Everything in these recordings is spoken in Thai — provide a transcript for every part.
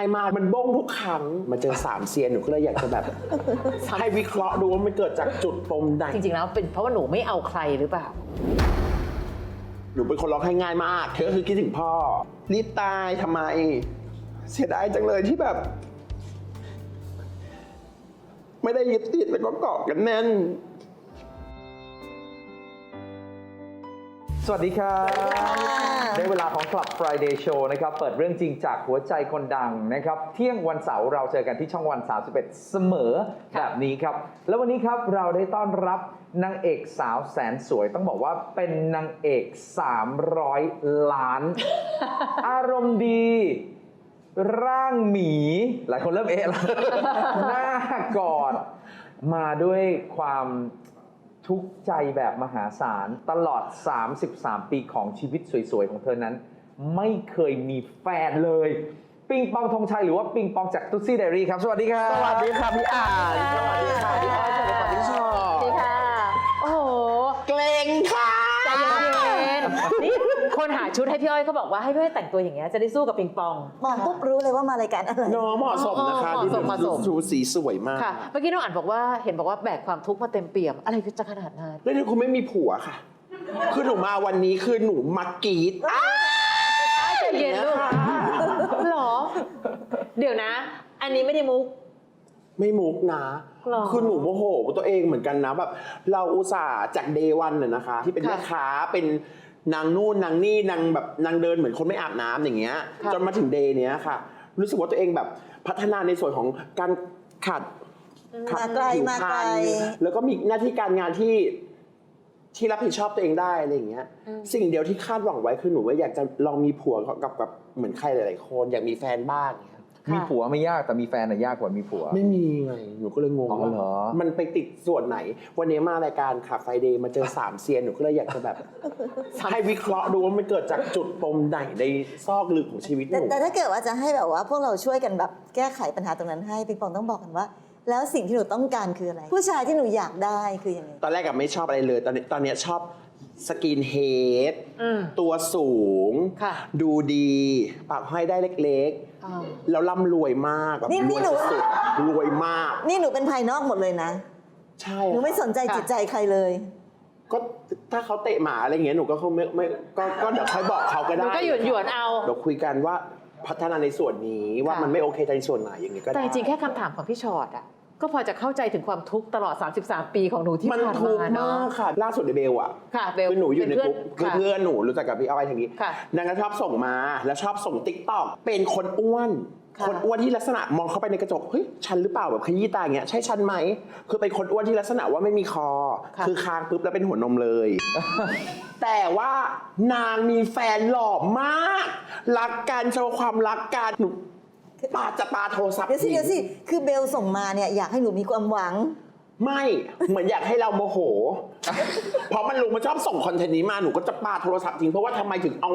ง่ายมากมันบ้งทุกครั้งมาเจอสามเซียนหนูก็เลยอยากจะแบบ ให้วิเคราะห์ดูว่ามันเกิดจากจุดปมใดจริงๆแล้วเป็นเพราะว่าหนูไม่เอาใครหรือเปล่า หนูเป็นคนร้องไห้ง่ายมากเธอก็คือคิดถึงพ่อ รีบตายทำไม เสียดายจังเลยที่แบบ ไม่ได้ยึดติดแล้วก็เกาะกันแน่น วัสดีครับได้เวลาของ Club Friday Show นะครับเปิดเรื่องจริงจากหัวใจคนดังนะครับเที่ยงวันเสาร์เราเจอกันที่ช่องวัน 31 เสมอแบบนี้ครับ แล้ววันนี้ครับเราได้ต้อนรับนางเอกสาวแสนสวย ต้องบอกว่าเป็นนางเอก 300 ล้าน อารมณ์ดี ร่างหมี หลายคนเริ่มเอะแล้วหน้ากอดมาด้วยความ ทุกข์ใจแบบมหาศาล ตลอด 33 ปีของชีวิตสวยๆ ของเธอนั้น ไม่เคยมีแฟนเลย ปิงปองธงชัยหรือว่าปิงปองจากตุ๊ซี่ไดรี่ครับ สวัสดีครับ สวัสดีค่ะพี่อ่านสวัสดีค่ะพี่อ้อยสวัสดีค่ะพี่ชอสวัสดีค่ะ โอ้โห เกรงค่ะใจเย็นๆนี่ คนหาชุดให้พี่อ้อยเขาบอกว่าให้พี่อ้อยแต่งตัวอย่างเงี้ยจะได้สู้กับปิงปอง มองปุ๊บรู้เลยว่ามารายการอะไรน้องเหมาะสมนะคะเหมาะสมเหมาะสมชูสีสวยมากค่ะ เมื่อกี้น้องอ่านบอกว่าเห็นบอกว่าแบกความทุกข์มาเต็มเปี่ยม อะไรคือจะขนาดนั้น แล้วนี่คุณไม่มีผัวค่ะ คือหนูมาวันนี้คือหนูมากรีดอ้าใจเย็นลูกหรอ เดี๋ยวนะ อันนี้ไม่ได้มุก ไม่มุกนะ หรอคือหนูโมโหตัวเองเหมือนกันนะแบบเราอุตส่าห์จากเดวันน่ะนะคะ ที่เป็นค่ะ แม่ค้าเป็น นางนู่นนางนี่นางแบบนางเดินเหมือนคนไม่อาบน้ำอย่างเงี้ยค่ะจนมาถึงเดย์เนี้ยค่ะ รู้สึกว่าตัวเองแบบพัฒนาในส่วนของการขัดขัดมาไกลผิวมาพรไกล รณแล้วก็มีหน้าที่การงานที่ที่รับผิดชอบตัวเองได้อะไรอย่างเงี้ยสิ่งเดียวที่คาดหวังไว้คือหนูว่าอยากจะลองมีผัวกับกับเหมือนใครหลาย ๆ คนอยากมีแฟนบ้างเงี้ย มีผัวไม่ยากแต่มีแฟนน่ะยากกว่ามีผัว ไม่มีไงหนูก็เลยงงอ๋อว่าเหรอ มันไปติดส่วนไหน วันนี้มารายการขับไฟเดย์มาเจอสามเซียนหนูก็เลยอยากจะแบบ ให้วิเคราะห์ดูว่ามันเกิดจากจุดปมไหนในซอกลึกของชีวิตหแต่นูแต่ถ้าเกิดว่าจะให้แบบว่าพวกเราช่วยกันแบบแก้ไขปัญหาตรงนั้นให้ปิงปองต้องบอกกันว่า แล้วสิ่งที่หนูต้องการคืออะไร ผู้ชายที่หนูอยากได้คือยังไง ตอนแรกกับไม่ชอบอะไรเลย ตอนนี้ตอนนี้ชอบ สกินเฮดอืม ตัวสูง ค่ะดูดี ปากห้อยได้เล็กอ่าๆ แล้วร่ำรวยมากแบบนี่รนี่วยหนู สุดๆรวยมาก นี่หนูเป็นภายนอกหมดเลยนะ ใช่หนูไม่สนใจค่ะจิตใจใครเลย ก็ถ้าเขาเตะหมาอะไรอย่างเงี้ยหนูก็คงไม่ไม่ก็ก็เดี๋ยวค่อยบอกเขาก็หได้นูก็หยวนหยวนๆเอา เดี๋ยวคุยกันว่าพัฒนาในส่วนนี้ว่าค่ะ มันไม่โอเคในส่วนไหนอย่างเงี้ยก็ได้ แต่จริงๆแค่คำถามของพี่ชอตอะ ก็พอจะเข้าใจถึงความทุกข์ตลอด 33 ปีของหนูที่มันผ่านทุกมาข์เนาะมากค่ะ ล่าสุดในเบลอะค่ะเบลคือหนูอยู่ในเป็นกลุ่มคือค่ะเพื่อนหนูรู้จักกับพี่อ้อยทางนี้ค่ะนางก็ชอบส่งมาแล้วชอบส่งติ๊กต็อกเป็นคนอ้วน ค่ะ คนอ้วนที่ลักษณะมองเข้าไปในกระจกเฮ้ยฉันหรือเปล่าแบบขยี้ตาอย่างเงี้ยใช่ฉันไหมคือเป็นคนอ้วนที่ลักษณะว่าไม่มีคอ ค่ะ คือคางปุ๊บแล้วเป็นหัวนมเลย แต่ว่านางมีแฟนหล่อมาก รักกันโชว์ความรักกันหนู ปาจะปาโทรศัพท์เดี๋ยวสิทิ้งเดี๋ยวสิคือเบลส่งมาเนี่ยอยากให้หนูมีความหวัง ไม่เหมือนอยากให้เราโมโห เพราะมันลุงมันชอบส่งคอนเทนต์นี้มาหนูก็จะปาโทรศัพท์ทิ้งเพราะว่าทำไมถึงเอา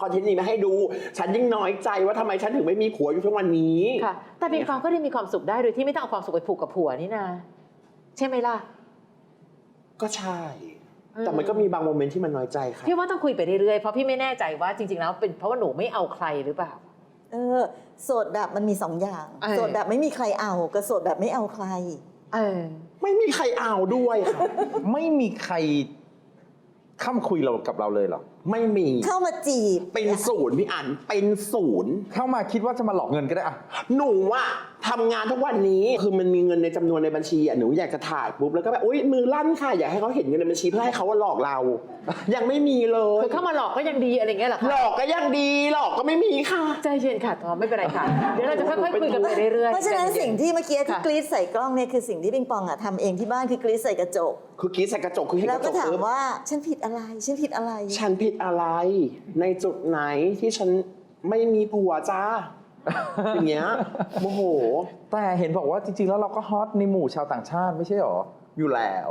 คอนเทนต์นี้มาให้ดู ฉันยิ่งน้อยใจว่าทำไมฉันถึงไม่มีผัวอยู่ทุกวันนี้ ค่ะ แต่ปิงปองก็ได้มีความสุขได้โดยที่ไม่ต้องเอาความสุขไปผูกกับผัวนี่นะใช่ไหมล่ะ ก็ใช่ อืม แต่มันก็มีบางโมเมนต์ที่มันน้อยใจค่ะพี่ว่าต้องคุยไปเรื่อยๆเพราะพี่ไม่แน่ใจว่าจริงๆแล้วเป็นเพราะว่าหนูไม่เอาใครหรือเปล่า เออโสดแบบมันมีสองอย่าง เออ โสดแบบไม่มีใครเอากับโสดแบบไม่เอาใคร เออ ไม่มีใครเอาด้วยค่ะไม่มีใครข้ามคุยเรากับเราเลยเหรอ ไม่มี เข้ามาจีบ เป็นศูนย์พี่อันเป็นศูนย์ เข้ามาคิดว่าจะมาหลอกเงินก็ได้อะหนูอะทำงานทุกวันนี้คือมันมีเงินในจำนวนในบัญชีอะหนูอยากจะถ่ายปุ๊บแล้วก็แบบอุ้ยมือลั่นค่ะอยากให้เขาเห็นเงินในบัญชีเพื่อให้เขาว่าหลอกเรา ยังไม่มีเลย คือเข้ามาหลอกก็ยังดีอะไรเงี้ยเหรอหลคะอกก็ยังดีหลอกก็ไม่มีค่ะ ใจเย็นค่ะทอมไม่เป็นไรค่ะ เดี๋ยวเราจะค่อยๆคุยกันไปเรื่อยๆเพราะฉะนั้นใจย็สิ่งที่เมื่อกี้ที่ค่ะกรีดใส่กล้องเนี่ยคือสิ่งที่ปิงปองอะทำเองที่บ้านคือกรีดใส่กระจก คือกรีดใส่กระจกคือให้กแล้วระจก็กถามปุ๊บว่าฉันผิดอะไร ฉันผิดอะไร ฉันผิดอะไร ในจุดไหนที่ฉันไม่มีผัวจ้าอย่างเงี้ยโมโห แต่เห็นบอกว่าจริงๆ แล้วเราก็ฮอตในหมู่ชาวต่างชาติไม่ใช่หรอ อยู่แล้ว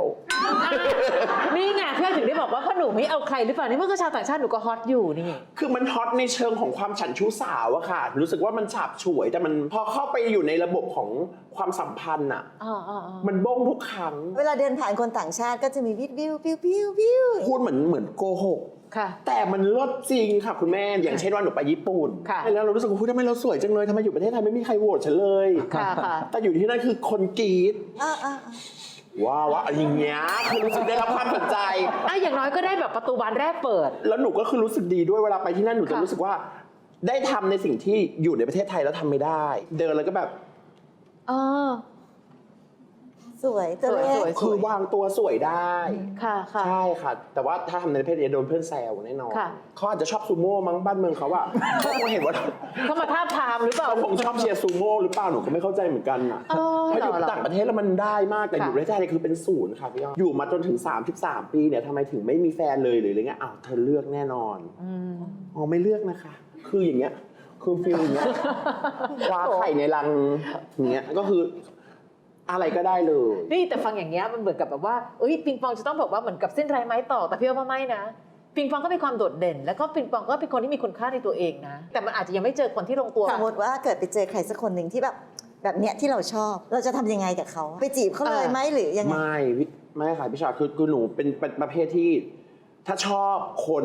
นี่ไงเพื่อนถึงได้บอกว่าพ่อหนูไม่เอาใครหรือเปล่านี่เมื่อก็ชาวต่างชาติหนูก็ฮอตอยู่นี่คือมันฮอตในเชิงของความฉันชู้สาวอะค่ะ รู้สึกว่ามันฉาบฉวย แต่มันพอเข้าไปอยู่ในระบบของความสัมพันธ์อะอ๋ออ๋ออ๋อมันบ้งทุกครั้ง เวลาเดินผ่านคนต่างชาติก็จะมีวิววิววิววิววิวพูดเหมือนเหมือนโกหก ค่ะแต่มันเลิศจริงค่ะคุณแม่อย่างเช่นว่าหนูไปญี่ปุ่นค่ะแล้วเรารู้สึกว่าพูดทำไมเราสวยจังเลยทำไมอยู่ประเทศไทยไม่มีใครโหวตฉันเลยค่ะค่ะ แต่อยู่ที่นั่นคือคนกรีดอ่าอ่าอ่าว้าวว่าอย่างเงี้ยคือรู้สึกได้รับความสนใจอะอย่างน้อยก็ได้แบบประตูบานแรกเปิด แล้วหนูก็คือรู้สึกดีด้วยเวลาไปที่นั่นหนูจะค่ะรู้สึกว่า ได้ทำในสิ่งที่อยู่ในประเทศไทยแล้วทำไม่ได้ เดินแล้วก็แบบ เออ สวยตัวเล็สวยกคือวางตัวสวยได้ค่ะค่ะ ใช่ค่ะ แต่ว่าถ้าทำในประเทศนี้โดนเพื่อนแซวแน่นอนค่ะ เขาอาจจะชอบซูโม่มั้งบ้านเมืองเขาอะเขาคงเห็นว่าเขามาท้าบทามหรือเปล่า เขาคงชอบเชียร์ซูโม่หรือเปล่าหนูก็ไม่เข้าใจเหมือนกันอะเออเพราะอยู่เหรอต่างประเทศแล้วมันได้มากแต่ค่ะ อยู่ประเทศไทยคือเป็นศูนย์ค่ะพี่ยอดอยู่มาจนถึง 33 ปีเนี่ยทำไมถึงไม่มีแฟนเลยหรืออะไรเงี้ยอ้าวเธอเลือกแน่นอน อืม อ๋อไม่เลือกนะคะ คืออย่างเงี้ย คือฟิลอย่างเงี้ยคว้าไข่ในรังอย่างเงี้ย ก็คือ อะไรก็ได้เลยนี่แต่ฟังอย่างเงี้ยมันเหมือนกับแบบว่าเอ้ยปิงปองจะต้องบอกว่าเหมือนกับเส้นไรไม้ต่อแต่พี่ว่าไม่นะปิงปองก็มีความโดดเด่น แล้วก็ปิงปองก็เป็นคนที่มีคุณค่าในตัวเองนะ แต่มันอาจจะยังไม่เจอคนที่ลงตัวสมมติว่าเกิดไปเจอใครสักคนหนึ่งที่แบบแบบเนี้ยที่เราชอบเราจะทำยังไงกับเขาไปจีบเขาเลยไหมหรือยังไงไม่พี่ไม่ค่ะพี่ชาคือคือหนูเป็นเป็นประเภทที่ ถ้าชอบคน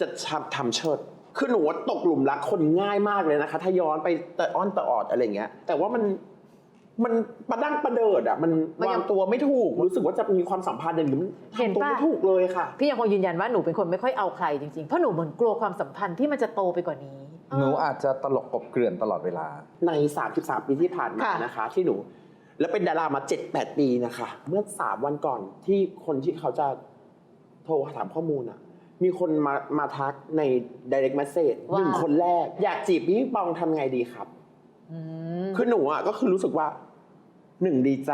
จะทำทำเชิดคือหนูว่าตกหลุมรักคนง่ายมากเลยนะคะ ถ้าย้อนไปแต่อ้อนแต่ออดอะไรเงี้ย แต่ว่ามัน มันประดังประเดิดอะมันมันยังวางตัวไม่ถูก รู้สึกว่าจะมีความสัมพันธ์อย่างนี้มันเห็นทำตัวปะไม่ถูกเลยค่ะ พี่ยังคงยืนยันว่าหนูเป็นคนไม่ค่อยเอาใครจริงๆ เพราะหนูเหมือนกลัวความสัมพันธ์ที่มันจะโตไปกว่านี้ หนูอาจจะตลกกบเกลื่อนตลอดเวลา ใน 33 ปีที่ผ่านมาค่ะ นะคะ ที่หนู แล้วเป็นดารามา 7-8 ปีนะคะ เมื่อ 3 วันก่อนที่คนที่เขาจะโทรถามข้อมูลอะมีคนมามาทักใน direct message หนึ่งคนแรก อยากจีบพี่ปองทำไงดีครับอืม คือหนูอะก็คือรู้สึกว่าหนึ่งดีใจ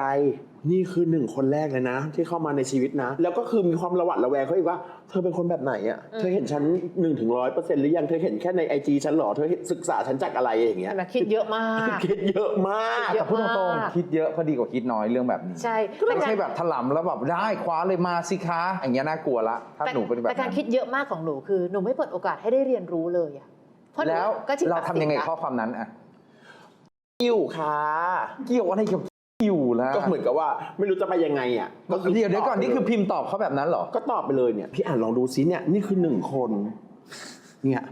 นี่คือหนึ่งคนแรกเลยนะ ที่เข้ามาในชีวิตนะ แล้วก็คือมีความระหวัดระแวงเขาอีกว่า เธอเป็นคนแบบไหนอะเธอเห็นฉันหนึ่งถึงร้อยเปอร์เซ็นต์หรือยังเธอเห็นแค่ในไอจีฉันเหรอเธอศึกษาฉันจากอะไรอย่างเงี้ยใช่ไหมคิดเยอะมาก คิดเยอะมากเยแต่อะพูดตรงมากๆคิดเยอะก็ดีกว่าคิดน้อยเรื่องแบบนี้ใช่ไม่ใช่แบบถลำแล้วแบบได้คว้าเลยมาสิคะอย่างเงี้ยน่ากลัวละถ้าแต่หนูเป็นแบบแต่การนั้นคิดเยอะมากของหนูคือหนูไม่เปิดโอกาสให้ได้เรียนรู้เลยอะเพราะหนูแล้วก็ชิงเราตัดทำสินยังไงละข้อความนั้นอะ คิวค่ะเกี่ยวอะไรกับคิวแล้วก็เหมือนกับว่าไม่รู้จะไปยังไงอะก็คือเดี๋ยวเดี๋ยวก่อนนี่คือพิมพ์ตอบเขาแบบนั้นเหรอ ก็ตอบไปเลยเนี่ยพี่อ่านลองดูซิเนี่ยนี่คือหนึ่งคน เนี่ย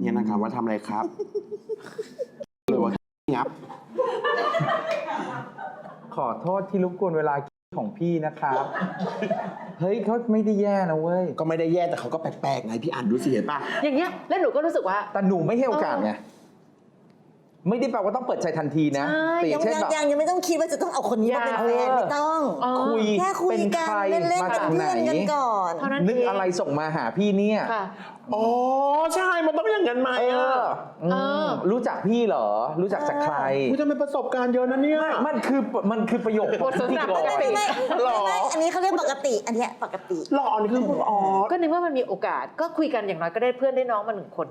เนี่ยนะครับว่าทำอะไรครับเลยว่างับ ขอโทษที่รบกวนเวลาของพี่นะครับ เฮ้ยเขาไม่ได้แย่นะเว้ย ก็ไม่ได้แย่แต่เขาก็แปลกๆไงพี่อ่านดูสิเห็นป่ะอย่างเงี้ยแล้วหนูก็รู้สึกว่า แต่หนูไม่ให้โอกาสไง ไม่ได้แปลว่าต้องเปิดใจทันทีนะใช่แต่อยัย่างงเช่นยังแบบ ยังยังไม่ต้องคิดว่าจะต้องเอาคนนี้มาเป็นแฟนเออไม่ต้องเออคุยแค่คุยเป็นกันใครเล่นๆมาเป็จากนไหนเพื่อนกันก่อนเท่านั้นนึกเอง อะไรส่งมาหาพี่เนี่ย ค่ะ อ๋อใช่ มันต้องอย่างนั้นไหมเออะออืมเออ รู้จักพี่เหรอ รู้จักจากใคร อุ้ยทำไมประสบการณ์เยอะนะเนี่ย มันคือมันคือประโยคบทสนทนาที่ปกติ ไม่ไม่หรอไม่อันนี้เขาเรียกปกติ อันเนี้ยปกติ หล่อนี่คือคุณอ๋อก็นึกว่ามันมีโอกาสก็คุยกันอย่างน้อยก็ได้เพื่อนได้น้องมาหนึ่งคน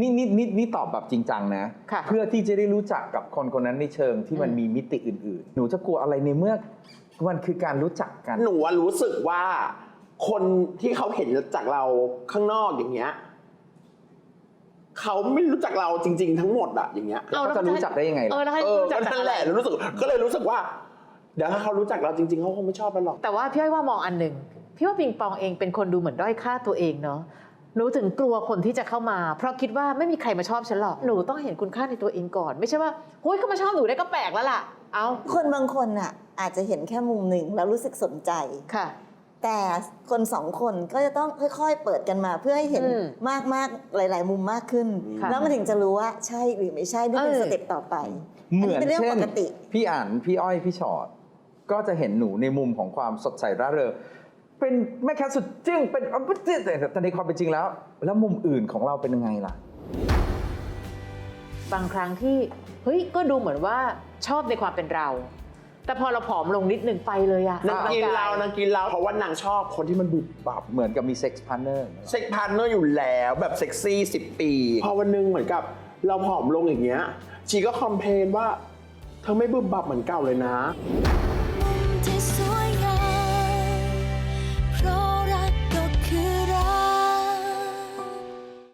นี่นี่นี่นี่ตอบแบบจริงจังนะ ค่ะเพื่อที่จะได้รู้จักกับคนคนนั้นในเชิงที่มันอืมมีมิติอื่นๆ หนูจะกลัวอะไรในเมื่อมันคือการรู้จักกัน หนูอะรู้สึกว่า คนที่เขาเห็นจากเราข้างนอกอย่างเงี้ยเขาไม่รู้จักเราจริง ๆ ทั้งหมดอะอย่างเงี้ยแล้วเขาจะรู้จักได้ยังไงล่ะ เออแล้วให้เออรู้จัก็กจากนั่นอะแหไรละรู้สึกก็เลยรู้สึกว่า เดี๋ยวถ้าเขารู้จักเราจริง ๆเขาคงไม่ชอบเราหรอก แต่ว่าพี่อ้อยว่ามองอันหนึ่งพี่ว่าปิงปองเองเป็นคนดูเหมือนด้อยค่าตัวเองเนาะ หนูถึงกลัวคนที่จะเข้ามา เพราะคิดว่าไม่มีใครมาชอบฉันหรอก หนูต้องเห็นคุณค่าในตัวเองก่อน ไม่ใช่ว่าเฮ้ยเขามาชอบหนูได้ก็แปลกแล้วล่ะ เอาคนบางคนอะ อาจจะเห็นแค่มุมหนึ่งแล้วรู้สึกสนใจ ค่ะ แต่คนสองคนก็จะต้องค่อยๆ เปิดกันมาเพื่อให้เห็นอืมมากๆหลาย ๆ มุมมากขึ้น ค่ะ แล้วมันถึงจะรู้ว่าใช่หรือไม่ใช่นี่เป็นเออ สเต็ปต่อไป เหมือนเป็นเรื่องเช่ปนกติ พี่อ่านพี่อ้อยพี่ชอดก็จะเห็นหนูในมุมของความสดใสร่าเริง เป็นแม่ค้าสุดจึ้งเป็นอัปเดตแต่ในความเป็นจริงแล้ว แล้วมุมอื่นของเราเป็นยังไงล่ะ บางครั้งที่เฮ้ยก็ดูเหมือนว่าชอบในความเป็นเรา แต่พอเราผอมลงนิดหนึ่งไปเลยอะนางกินเรานางกินเราเพราะว่านางชอบคนที่มันบุบบับเหมือนกับมีเซ็กซ์พาร์เนอร์เซ็กพาร์ทเนอร์อยู่แล้วแบบเซ็กซี่สิปี พอวันหนึงเหมือนกับเราผอมลงอย่างเงี้ยชีก็คอมเพลนว่า เธอไม่บึบบับเหมือนเก่าเลยนะ